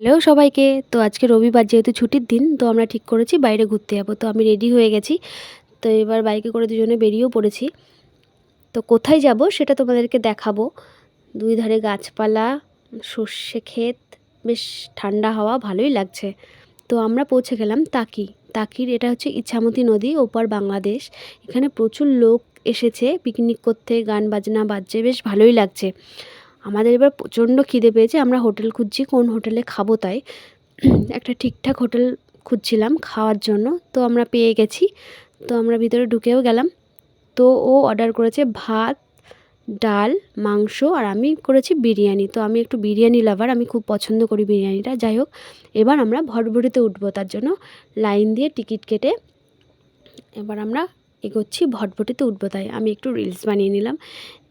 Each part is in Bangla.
হ্যালো সবাইকে। তো আজকে রবিবার যেহেতু ছুটির দিন, তো আমরা ঠিক করেছি বাইরে ঘুরতে যাব। তো আমি রেডি হয়ে গেছি। তো এবার বাইকে করে দুজনে বেরিয়েও পড়েছি। তো কোথায় যাব সেটা তোমাদেরকে দেখাবো। দুই ধারে গাছপালা, সর্ষে ক্ষেত, বেশ ঠান্ডা হাওয়া, ভালোই লাগছে। তো আমরা পৌঁছে গেলাম তাকি। তাকির এটা হচ্ছে ইছামতি নদী, ওপার বাংলাদেশ। এখানে প্রচুর লোক এসেছে, পিকনিক করতে, গান বাজনা বাজছে, বেশ ভালোই লাগছে। আমাদের এবার প্রচণ্ড খিদে পেয়েছে, আমরা হোটেল খুঁজছি, কোন হোটেলে খাব তাই। একটা ঠিকঠাক হোটেল খুঁজছিলাম খাওয়ার জন্য, তো আমরা পেয়ে গেছি। তো আমরা ভিতরে ঢুকেও গেলাম। তো ও অর্ডার করেছে ভাত, ডাল, মাংস, আর আমি করেছি বিরিয়ানি। তো আমি একটু বিরিয়ানি লাভার আমি খুব পছন্দ করি বিরিয়ানিটা। যাই হোক, এবার আমরা ভটভটিতে উঠবো, তার জন্য লাইন দিয়ে টিকিট কেটে এবার আমরা এগোচ্ছি ভটভটিতে উঠবো তাই। আমি একটু রিলস বানিয়ে নিলাম,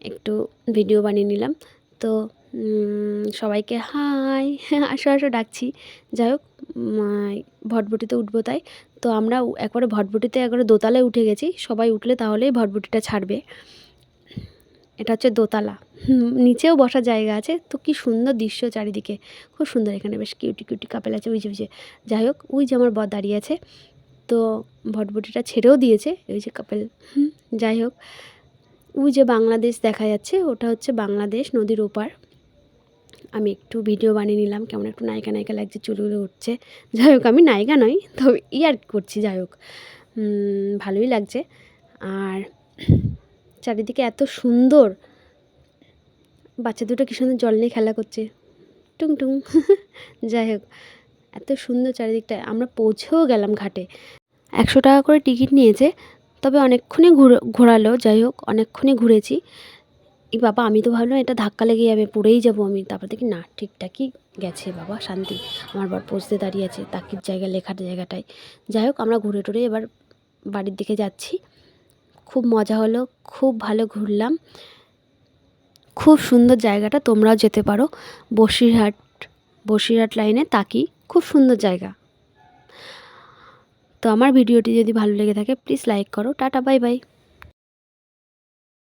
একটু ভিডিও বানিয়ে নিলাম। তো সবাইকে হাই, আসো আসো, ডাকছি। যাই হোক ভটভটিতে উঠবো তাই। তো আমরা একবারে ভটভটিতে একবারে দোতলায় উঠে গেছি। সবাই উঠলে তাহলেই ভটভটিটা ছাড়বে। এটা হচ্ছে দোতলা। নিচেও বসার জায়গা আছে। তো কি সুন্দর দৃশ্য চারিদিকে। খুব সুন্দর এখানে, বেশ কিউটি কিউটি কাপেল আছে, ওই যে যাই হোক, ওই যে আমার বর দাঁড়িয়ে আছে। তো ভটভটিটা ছেড়েও দিয়েছে ওই যে কাপেল যাই হোক। ওই যে বাংলাদেশ দেখা যাচ্ছে, ওটা হচ্ছে বাংলাদেশ নদীর ওপার। আমি একটু ভিডিও বানিয়ে নিলাম, কেমন একটু নায়িকা নায়িকা লাগছে চুলগুলো উঠছে। যাই হোক, আমি নায়িকা নই তো ইয়ার করছি, যাই হোক। ভালোই লাগছে। আর চারিদিকে এত সুন্দর বাচ্চা দুটো কি সুন্দর জল নিয়ে খেলা করছে। টুং টুং। যাই হোক, এত সুন্দর চারিদিকটা, আমরা পৌঁছেও গেলাম ঘাটে। একশো টাকা করে টিকিট নিয়েছে তবে অনেকক্ষণই ঘুরে, ঘোরালো, যাই হোক, অনেকক্ষণই ঘুরেছি। এই বাবা, আমি তো ভাবলাম এটা ধাক্কা লেগে যাবে, পড়েই যাব আমি। তারপর দেখি, না, ঠিকঠাকই গেছে বাবা, শান্তি। আমার বর পৌঁছতে দাঁড়িয়ে আছে, তাকির জায়গা, লেখার জায়গাটায় যাই হোক, আমরা ঘুরে টুরে এবার বাড়ির দিকে যাচ্ছি। খুব মজা হলো, খুব ভালো ঘুরলাম। খুব সুন্দর জায়গাটা, তোমরাও যেতে পারো। বসিরহাট বসিরহাট লাইনে তাকি, খুব সুন্দর জায়গা। তো আমার ভিডিওটি যদি ভালো লেগে থাকে প্লিজ লাইক করো। Tata bye bye